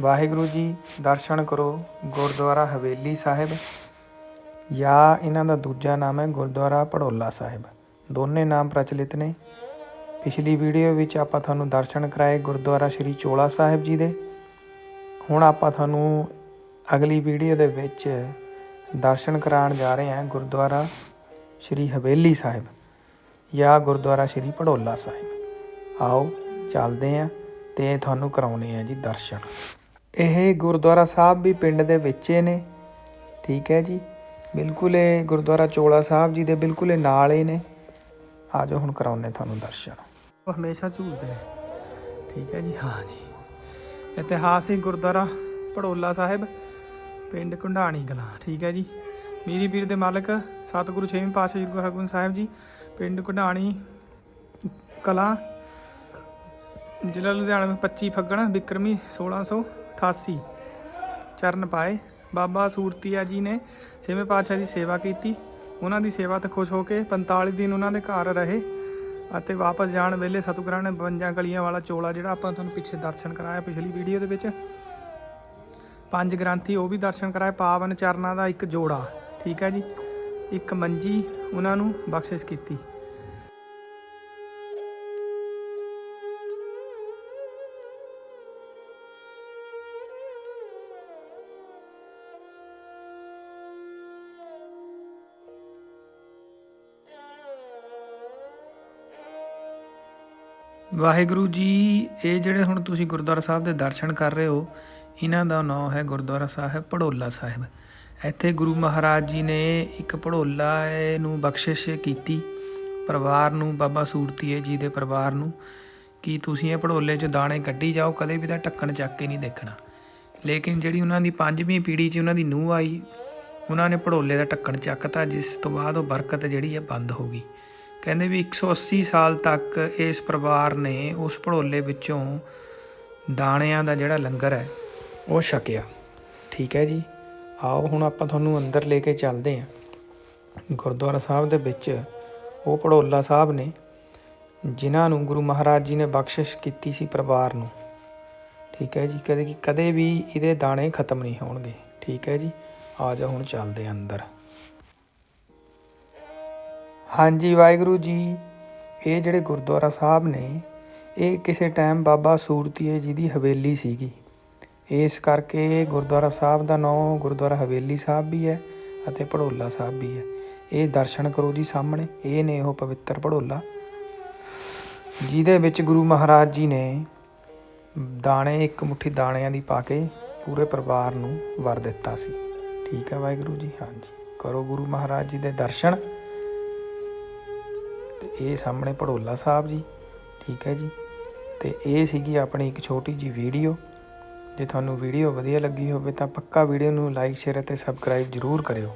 ਵਾਹਿਗੁਰੂ ਜੀ, ਦਰਸ਼ਨ ਕਰੋ ਗੁਰਦੁਆਰਾ ਹਵੇਲੀ ਸਾਹਿਬ ਜਾਂ ਇਹਨਾਂ ਦਾ ਦੂਜਾ ਨਾਮ ਹੈ ਗੁਰਦੁਆਰਾ ਪੜੋਲਾ ਸਾਹਿਬ। ਦੋਨੇ ਨਾਮ ਪ੍ਰਚਲਿਤ ਨੇ। ਪਿਛਲੀ ਵੀਡੀਓ ਵਿੱਚ ਆਪਾਂ ਤੁਹਾਨੂੰ ਦਰਸ਼ਨ ਕਰਾਏ ਗੁਰਦੁਆਰਾ ਸ੍ਰੀ ਚੋਲਾ ਸਾਹਿਬ ਜੀ ਦੇ। ਹੁਣ ਆਪਾਂ ਤੁਹਾਨੂੰ ਅਗਲੀ ਵੀਡੀਓ ਦੇ ਵਿੱਚ ਦਰਸ਼ਨ ਕਰਾਉਣ ਜਾ ਰਹੇ ਹਾਂ ਗੁਰਦੁਆਰਾ ਸ੍ਰੀ ਹਵੇਲੀ ਸਾਹਿਬ ਜਾਂ ਗੁਰਦੁਆਰਾ ਸ੍ਰੀ ਪੜੋਲਾ ਸਾਹਿਬ। ਆਓ, ਚੱਲਦੇ ਹਾਂ ਤੇ ਤੁਹਾਨੂੰ ਕਰਾਉਣੇ ਆ ਜੀ ਦਰਸ਼ਨ। ਇਹ ਗੁਰਦੁਆਰਾ ਸਾਹਿਬ ਵੀ ਪਿੰਡ ਦੇ ਵਿੱਚ ਹੀ ਨੇ, ਠੀਕ ਹੈ ਜੀ। ਬਿਲਕੁਲ ਇਹ ਗੁਰਦੁਆਰਾ ਚੋਲਾ ਸਾਹਿਬ ਜੀ ਦੇ ਬਿਲਕੁਲ ਇਹ ਨਾਲ ਹੀ ਨੇ। ਆ ਜਾਓ, ਹੁਣ ਕਰਾਉਣੇ ਤੁਹਾਨੂੰ ਦਰਸ਼ਨ। ਉਹ ਹਮੇਸ਼ਾ ਝੂਲਦੇ ਨੇ। ਠੀਕ ਹੈ ਜੀ, ਹਾਂ ਜੀ। ਇਤਿਹਾਸਿਕ ਗੁਰਦੁਆਰਾ ਭੜੋਲਾ ਸਾਹਿਬ, ਪਿੰਡ ਕੁੰਡਾਣੀ ਕਲਾਂ, ਠੀਕ ਹੈ ਜੀ। ਮੀਰੀ ਪੀਰ ਦੇ ਮਾਲਕ ਸਤਿਗੁਰੂ ਛੇਵੀਂ ਪਾਤਸ਼ਾਹ ਜੀ ਗੁਰੂ ਹਰਗੋਬਿੰਦ ਸਾਹਿਬ ਜੀ, ਪਿੰਡ ਕੁੰਡਾਣੀ ਕਲਾਂ, ਜ਼ਿਲ੍ਹਾ ਲੁਧਿਆਣਾ ਵਿੱਚ 25 ਫੱਗਣ, ਬਿਕਰਮੀ 1688 ਚਰਨ ਪਾਏ। ਬਾਬਾ ਸੂਰਤੀਆ ਜੀ ਨੇ ਛੇਵੇਂ ਪਾਤਸ਼ਾਹ ਦੀ ਸੇਵਾ ਕੀਤੀ। ਉਹਨਾਂ ਦੀ ਸੇਵਾ 'ਤੇ ਖੁਸ਼ ਹੋ ਕੇ 45 ਦਿਨ ਉਹਨਾਂ ਦੇ ਘਰ ਰਹੇ ਅਤੇ ਵਾਪਸ ਜਾਣ ਵੇਲੇ ਸਤਿਗੁਰਾਂ ਨੇ 52 ਗਲੀਆਂ ਵਾਲਾ ਚੋਲਾ ਜਿਹੜਾ ਆਪਾਂ ਤੁਹਾਨੂੰ ਪਿੱਛੇ ਦਰਸ਼ਨ ਕਰਾਇਆ ਪਿਛਲੀ ਵੀਡੀਓ ਦੇ ਵਿੱਚ, ਪੰਜ ਗ੍ਰੰਥੀ ਉਹ ਵੀ ਦਰਸ਼ਨ ਕਰਾਏ, ਪਾਵਨ ਚਰਨਾਂ ਦਾ ਇੱਕ ਜੋੜਾ, ਠੀਕ ਹੈ ਜੀ, ਇੱਕ ਮੰਜੀ ਉਹਨਾਂ ਨੂੰ ਬਖਸ਼ਿਸ਼ ਕੀਤੀ। ਵਾਹਿਗੁਰੂ ਜੀ, ਇਹ ਜਿਹੜੇ ਹੁਣ ਤੁਸੀਂ ਗੁਰਦੁਆਰਾ ਸਾਹਿਬ ਦੇ ਦਰਸ਼ਨ ਕਰ ਰਹੇ ਹੋ, ਇਹਨਾਂ ਦਾ ਨਾਮ ਹੈ ਗੁਰਦੁਆਰਾ ਸਾਹਿਬ ਭੜੋਲਾ ਸਾਹਿਬ। ਇੱਥੇ ਗੁਰੂ ਮਹਾਰਾਜ ਜੀ ਨੇ ਇੱਕ ਪੜੋਲਾ ਨੂੰ ਬਖਸ਼ਿਸ਼ ਕੀਤੀ, ਪਰਿਵਾਰ ਨੂੰ, ਬਾਬਾ ਸੂਰਤੀਏ ਜੀ ਦੇ ਪਰਿਵਾਰ ਨੂੰ, ਕਿ ਤੁਸੀਂ ਇਹ ਪੜੋਲੇ 'ਚ ਦਾਣੇ ਕੱਢੀ ਜਾਓ, ਕਦੇ ਵੀ ਤਾਂ ਢੱਕਣ ਚੱਕ ਕੇ ਨਹੀਂ ਦੇਖਣਾ। ਲੇਕਿਨ ਜਿਹੜੀ ਉਹਨਾਂ ਦੀ ਪੰਜਵੀਂ ਪੀੜ੍ਹੀ 'ਚ ਉਹਨਾਂ ਦੀ ਨੂੰਹ ਆਈ, ਉਹਨਾਂ ਨੇ ਪੜੋਲੇ ਦਾ ਢੱਕਣ ਚੱਕਤਾ, ਜਿਸ ਤੋਂ ਬਾਅਦ ਉਹ ਬਰਕਤ ਜਿਹੜੀ ਹੈ ਬੰਦ ਹੋ ਗਈ। ਕਹਿੰਦੇ ਵੀ 180 ਸਾਲ ਤੱਕ ਇਸ ਪਰਿਵਾਰ ਨੇ ਉਸ ਭੜੋਲੇ ਵਿੱਚੋਂ ਦਾਣਿਆਂ ਦਾ ਜਿਹੜਾ ਲੰਗਰ ਹੈ, ਉਹ ਛਕਿਆ। ਠੀਕ ਹੈ ਜੀ? ਆਓ ਹੁਣ ਆਪਾਂ ਤੁਹਾਨੂੰ ਅੰਦਰ ਲੈ ਕੇ ਚੱਲਦੇ ਹਾਂ। ਗੁਰਦੁਆਰਾ ਸਾਹਿਬ ਦੇ ਵਿੱਚ ਉਹ ਭੜੋਲਾ ਸਾਹਿਬ ਨੇ, ਜਿਨ੍ਹਾਂ ਨੂੰ ਗੁਰੂ ਮਹਾਰਾਜ ਜੀ ਨੇ ਬਖਸ਼ਿਸ਼ ਕੀਤੀ ਸੀ ਪਰਿਵਾਰ ਨੂੰ। ਠੀਕ ਹੈ ਜੀ? ਕਦੇ ਕਿ ਕਦੇ ਵੀ ਇਹਦੇ ਦਾਣੇ ਖਤਮ ਨਹੀਂ ਹੋਣਗੇ। ਠੀਕ ਹੈ ਜੀ? ਆ ਜਾ ਹੁਣ ਚੱਲਦੇ ਅੰਦਰ। ਹਾਂਜੀ, ਵਾਹਿਗੁਰੂ ਜੀ। ਇਹ ਜਿਹੜੇ ਗੁਰਦੁਆਰਾ ਸਾਹਿਬ ਨੇ, ਇਹ ਕਿਸੇ ਟਾਈਮ ਬਾਬਾ ਸੂਰਤੀਏ ਜੀ ਦੀ ਹਵੇਲੀ ਸੀਗੀ। ਇਸ ਕਰਕੇ ਗੁਰਦੁਆਰਾ ਸਾਹਿਬ ਦਾ ਨਾਮ ਗੁਰਦੁਆਰਾ ਹਵੇਲੀ ਸਾਹਿਬ ਵੀ ਹੈ ਅਤੇ ਭੜੋਲਾ ਸਾਹਿਬ ਵੀ ਹੈ। ਇਹ ਦਰਸ਼ਨ ਕਰੋ ਜੀ ਸਾਹਮਣੇ। ਇਹ ਨੇ ਉਹ ਪਵਿੱਤਰ ਭੜੋਲਾ, ਜਿਹਦੇ ਵਿੱਚ ਗੁਰੂ ਮਹਾਰਾਜ ਜੀ ਨੇ ਦਾਣੇ, ਇੱਕ ਮੁਠੀ ਦਾਣਿਆਂ ਦੀ ਪਾ ਕੇ ਪੂਰੇ ਪਰਿਵਾਰ ਨੂੰ ਵਰ ਦਿੱਤਾ ਸੀ। ਠੀਕ ਹੈ ਵਾਹਿਗੁਰੂ ਜੀ, ਹਾਂਜੀ। ਕਰੋ ਗੁਰੂ ਮਹਾਰਾਜ ਜੀ ਦੇ ਦਰਸ਼ਨ। ਇਹ ਸਾਹਮਣੇ ਪੜੋਲਾ ਸਾਹਿਬ ਜੀ, ਠੀਕ ਹੈ ਜੀ। ਤੇ ਇਹ ਸੀਗੀ ਆਪਣੀ ਇੱਕ ਛੋਟੀ ਜੀ ਵੀਡੀਓ। ਜੇ ਤੁਹਾਨੂੰ ਵੀਡੀਓ ਵਧੀਆ ਲੱਗੀ ਹੋਵੇ ਤਾਂ ਪੱਕਾ ਵੀਡੀਓ ਨੂੰ ਲਾਈਕ, ਸ਼ੇਅਰ ਅਤੇ ਸਬਸਕ੍ਰਾਈਬ ਜ਼ਰੂਰ ਕਰਿਓ।